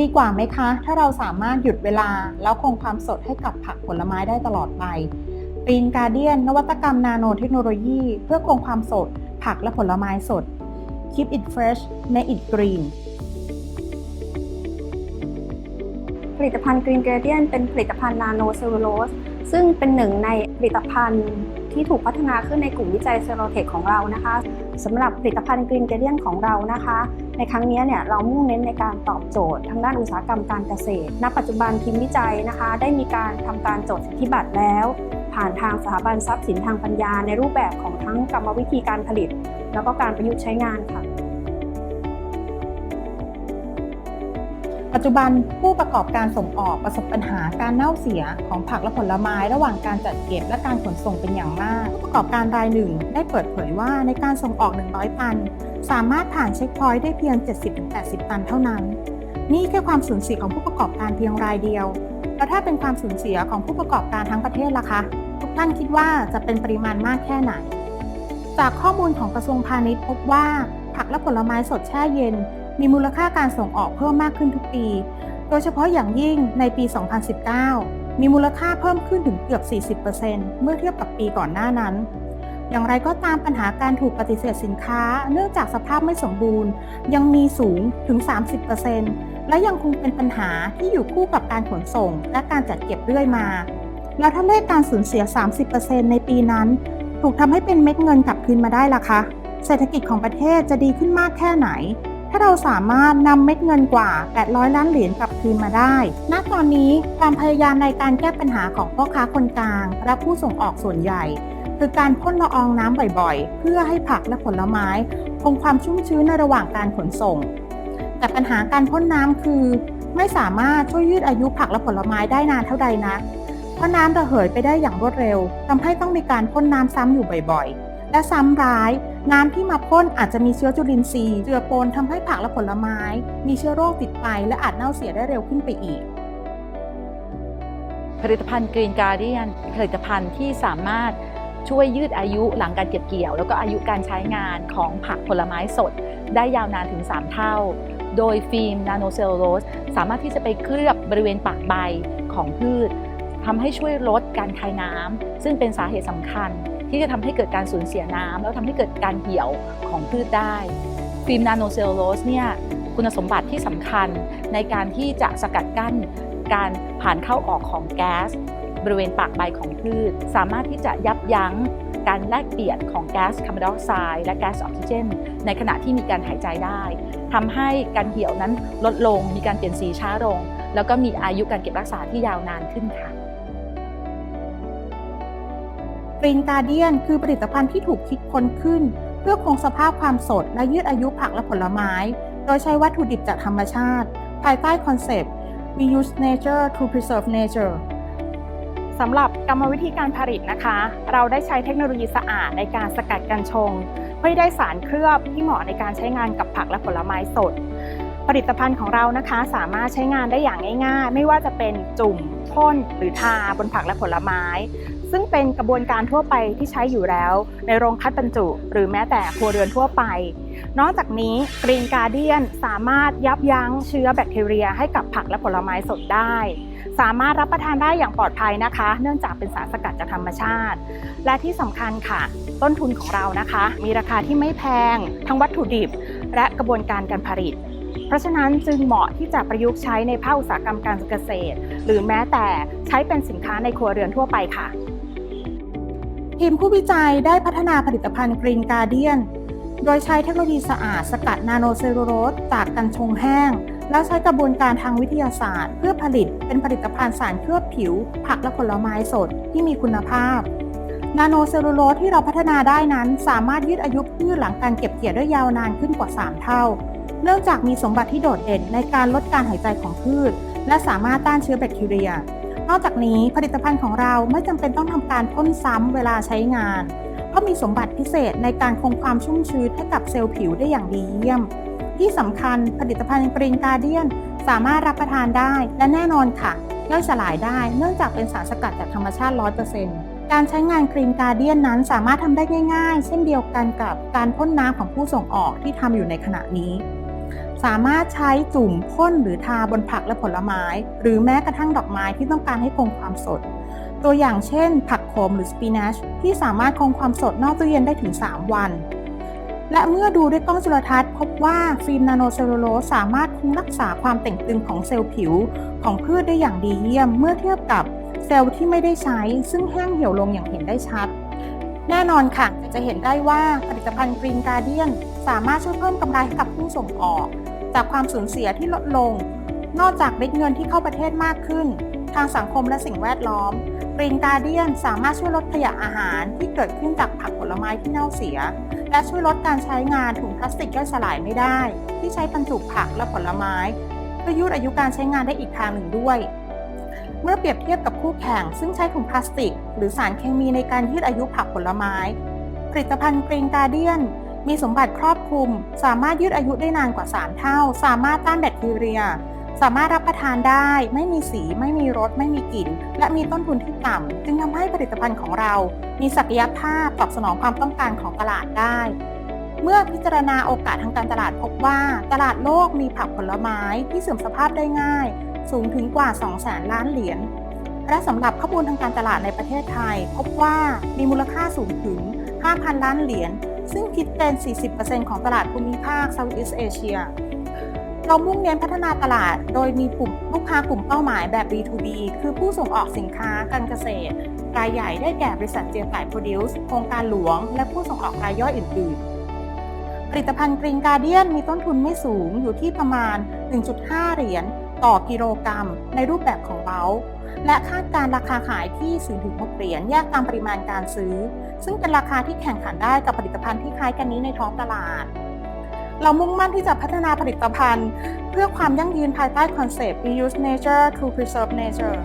ดีกว่าไหมคะ ถ้าเราสามารถหยุดเวลา แล้วคงความสดให้กับผักผลไม้ได้ตลอดไป Green Guardian นวัตกรรมนาโนเทคโนโลยี เพื่อคงความสด ผักและผลไม้สด Keep it fresh make it green ผลิตภัณฑ์ Green Gradient เป็นผลิตภัณฑ์นาโนเซลลูโลสซึ่งเป็นหนึ่งในผลิตภัณฑ์ที่ถูกพัฒนาขึ้นในกลุ่มวิจัยเซลโลเทคของเรานะคะ สำหรับผลิตภัณฑ์กรีนเกเดียนของเรานะคะ ในครั้งนี้เนี่ยเรามุ่งเน้นในการตอบโจทย์ ทางด้านอุตสาหกรรมการเกษตร ณ ปัจจุบันทีมวิจัยนะคะ ได้มีการทำการจดสิทธิบัตรแล้ว ผ่านทางสถาบันทรัพย์สินทางปัญญา ในรูปแบบของทั้งกรรมวิธีการผลิต แล้วก็การประยุกต์ใช้งานค่ะ ปัจจุบันผู้ประกอบการส่งออกประสบปัญหาการเน่าเสียของผักและผลไม้ระหว่างการจัดเก็บและการขนส่งเป็นอย่างมาก ผู้ประกอบการรายหนึ่งได้เปิดเผยว่าในการส่งออก 100 ตัน สามารถผ่านเช็คพอยต์ได้เพียง 70-80 ตันเท่านั้น นี่แค่ความสูญเสียของผู้ประกอบการเพียงรายเดียว แล้วถ้าเป็นความสูญเสียของผู้ประกอบการทั้งประเทศล่ะคะ ทุกท่านคิดว่าจะเป็นปริมาณมากแค่ไหน จากข้อมูลของกระทรวงพาณิชย์พบว่าผักและผลไม้สดแช่เย็น มีมูลค่าการส่งออกเพิ่มมากขึ้นทุกปี โดยเฉพาะอย่างยิ่งในปี 2019 มีมูลค่าเพิ่มขึ้นถึงเกือบ 40%เมื่อเทียบกับปีก่อนหน้านั้น อย่างไรก็ตามปัญหาการถูกปฏิเสธสินค้า เนื่องจากสภาพไม่สมบูรณ์ ยังมีสูงถึง 30%และยังคงเป็นปัญหาที่อยู่คู่กับการขนส่ง และการจัดเก็บเรื่อยมา แล้วถ้าเลขการสูญเสีย 30%ในปีนั้น ถูกทำให้เป็นเม็ดเงินกลับคืนมาได้ล่ะคะเศรษฐกิจของประเทศจะดีขึ้นมากแค่ไหน ถ้าเราสามารถนำเม็ดเงินกว่า 800 ล้านเหรียญกลับคืนมาได้ ณ ตอนนี้ความพยายามในการแก้ปัญหาของพ่อค้าคนกลาง และผู้ส่งออกส่วนใหญ่ คือการพ่นละอองน้ำบ่อยๆ เพื่อให้ผักและผลไม้คงความชุ่มชื้นในระหว่างการขนส่ง แต่ปัญหาการพ่นน้ำคือ ไม่สามารถช่วยยืดอายุผักและผลไม้ได้นานเท่าใดนักเพราะน้ำระเหยไปได้อย่างรวดเร็วทำให้ต้องมีการพ่นน้ำซ้ำอยู่บ่อยๆ และซ้ำร้าย น้ำที่มาพ่นอาจจะมีเชื้อจุลินทรีย์เจือปนทำให้ผักและผลไม้ มีเชื้อโรคติดไป และอาจเน่าเสียได้เร็วขึ้นไปอีก ผลิตภัณฑ์ Green Guardian ผลิตภัณฑ์ที่สามารถช่วยยืดอายุหลังการเก็บเกี่ยว แล้วก็อายุการใช้งานของผักผลไม้สด ได้ยาวนานถึง 3 เท่า โดยฟิล์มนาโนเซลลูโลสสามารถที่จะไปเคลือบบริเวณปากใบของพืช ทำให้ช่วยลดการคายน้ำซึ่งเป็นสาเหตุสำคัญ ที่จะทำให้เกิดการสูญเสียน้ำแล้วทำให้เกิดการเหี่ยวของพืชได้ฟิล์มนาโนเซลลูโลสเนี่ยคุณสมบัติที่สำคัญในการที่จะสกัดกั้นการผ่านเข้าออกของแก๊สบริเวณปากใบของพืช สามารถที่จะยับยั้งการแลกเปลี่ยนของแก๊สคาร์บอนไดออกไซด์และแก๊สออกซิเจน ในขณะที่มีการหายใจได้ทำให้การเหี่ยวนั้นลดลง มีการเปลี่ยนสีช้าลง แล้วก็มีอายุการเก็บรักษาที่ยาวนานขึ้นค่ะ Green Guardian คือผลิตภัณฑ์ที่ถูกคิดค้นขึ้น เพื่อคงสภาพความสดและยืดอายุผักและผลไม้ โดยใช้วัตถุดิบจากธรรมชาติ ภายใต้คอนเซปต์ We use nature to preserve nature สำหรับกรรมวิธีการผลิตนะคะ เราได้ใช้เทคโนโลยีสะอาดในการสกัดกันชง เพื่อให้ได้สารเคลือบที่เหมาะในการใช้งานกับผักและผลไม้สด ผลิตภัณฑ์ของเรานะคะสามารถใช้งานได้อย่างง่าย ๆ ไม่ว่าจะเป็นจุ่มพ่นหรือทาบนผักและผลไม้ ซึ่งเป็นกระบวนการทั่วไปที่ใช้อยู่แล้ว ในโรงคัดบรรจุ หรือแม้แต่ครัวเรือนทั่วไป นอกจากนี้ Green Guardian สามารถยับยั้งเชื้อแบคทีเรีย ให้กับผักและผลไม้สดได้ สามารถรับประทานได้อย่างปลอดภัยนะคะ เนื่องจากเป็นสารสกัดจากธรรมชาติ และที่สำคัญค่ะ ต้นทุนของเรานะคะ มีราคาที่ไม่แพง ทั้งวัตถุดิบ และกระบวนการการผลิต เพราะฉะนั้นจึงเหมาะที่จะประยุกต์ใช้ในภาคอุตสาหกรรมการเกษตร หรือแม้แต่ใช้เป็นสินค้าในครัวเรือนทั่วไปค่ะ ทีมผู้วิจัยได้พัฒนาผลิตภัณฑ์ Green Guardian โดยใช้เทคโนโลยีสะอาดสกัดนาโนเซลลูโลสจากกันชงแห้ง แล้วใช้กระบวนการทางวิทยาศาสตร์ เพื่อผลิตเป็นผลิตภัณฑ์สารเคลือบผิว ผักและผลไม้สดที่มีคุณภาพ นาโนเซลลูโลสที่เราพัฒนาได้นั้น สามารถยืดอายุพืชหลังการเก็บเกี่ยวได้ยาวนานขึ้นกว่า 3 เท่า เนื่องจากมีสมบัติที่โดดเด่นในการลดการหายใจของพืช และสามารถต้านเชื้อแบคทีเรีย นอกจากนี้ผลิตภัณฑ์ของเราไม่จำเป็นต้องทำการพ่นซ้ำเวลาใช้งาน เพราะมีสมบัติพิเศษในการคงความชุ่มชื้นให้กับเซลล์ผิวได้อย่างดีเยี่ยม ที่สำคัญผลิตภัณฑ์กรีนการเดียนสามารถรับประทานได้และแน่นอนค่ะย่อยสลายได้เนื่องจากเป็นสารสกัดจากธรรมชาติ 100%การใช้งานกรีนการเดียนนั้นสามารถทำได้ง่าย ๆ เช่นเดียวกันกับการพ่นน้ำของผู้ส่งออกที่ทำอยู่ในขณะนี้ สามารถใช้จุ่มพ่นหรือทาบนผักและผลไม้ หรือแม้กระทั่งดอกไม้ที่ต้องการให้คงความสด ตัวอย่างเช่น ผักโขมหรือสปินัชที่สามารถคงความสดนอกตู้เย็นได้ถึง 3 วัน และเมื่อดูด้วยกล้องจุลทรรศน์พบว่าฟิล์มนาโนเซลลูโลสสามารถคงรักษาความเต่งตึงของเซลล์ผิว ของพืชได้อย่างดีเยี่ยม เมื่อเทียบกับเซลล์ที่ไม่ได้ใช้ ซึ่งแห้งเหี่ยวลงอย่างเห็นได้ชัด แน่นอนค่ะจะเห็นได้ว่าผลิตภัณฑ์ Green Guardian สามารถช่วยเพิ่มกำไรให้กับผู้ส่งออก จากความสูญเสียที่ลดลง นอกจากเม็ดเงินที่เข้าประเทศมากขึ้น ทางสังคมและสิ่งแวดล้อม Green Guardian สามารถช่วยลดขยะอาหารที่เกิดขึ้นจากผักผลไม้ที่เน่าเสีย และช่วยลดการใช้งานถุงพลาสติกย่อยสลายไม่ได้ ที่ใช้บรรจุผักและผลไม้เพื่อยืดอายุการใช้งานได้อีกทางหนึ่งด้วย เมื่อเปรียบเทียบกับคู่แข่ง ซึ่งใช้ถุงพลาสติก หรือสารเคมีในการยืดอายุผักผลไม้ ผลิตภัณฑ์ Green Guardian มีสมบัติครอบคลุม สามารถยืดอายุได้นานกว่า 3 เท่า สามารถต้านแบคทีเรีย สามารถรับประทานได้ ไม่มีสี ไม่มีรส ไม่มีกลิ่น และมีต้นทุนที่ต่ำ จึงทำให้ผลิตภัณฑ์ของเรา มีศักยภาพตอบสนองความต้องการของตลาดได้ เมื่อพิจารณาโอกาสทางการตลาดพบว่า ตลาดโลกมีผักผลไม้ที่เสื่อมสภาพได้ง่าย สูงถึงกว่า2แสนล้านเหรียญ และสำหรับข้อมูลทางการตลาดในประเทศไทย พบว่ามีมูลค่าสูงถึง 5,000 ล้านเหรียญ ซึ่งคิดเป็น 40%ของตลาดภูมิภาค Southeast Asia เรามุ่งเน้นพัฒนาตลาดโดยมีกลุ่มลูกค้ากลุ่มเป้าหมายแบบ B2B คือผู้ส่งออกสินค้าการเกษตร รายใหญ่ได้แก่บริษัทเจียไก่โปรดิวส์โครงการหลวง และผู้ส่งออกรายย่อยอื่นๆ ผลิตภัณฑ์กรีนการเดียนมีต้นทุนไม่สูงอยู่ที่ประมาณ 1.5 เหรียญต่อกิโลกรัม ในรูปแบบของเบลและคาดการราคาขายที่4-6เหรียญแยกตามปริมาณการซื้อ ซึ่งเป็นราคาที่แข่งขันได้กับผลิตภัณฑ์ที่คล้ายกันนี้ในท้องตลาด เรามุ่งมั่นที่จะพัฒนาผลิตภัณฑ์ เพื่อความยั่งยืนภายใต้คอนเซปต์ Reuse Nature to Preserve Nature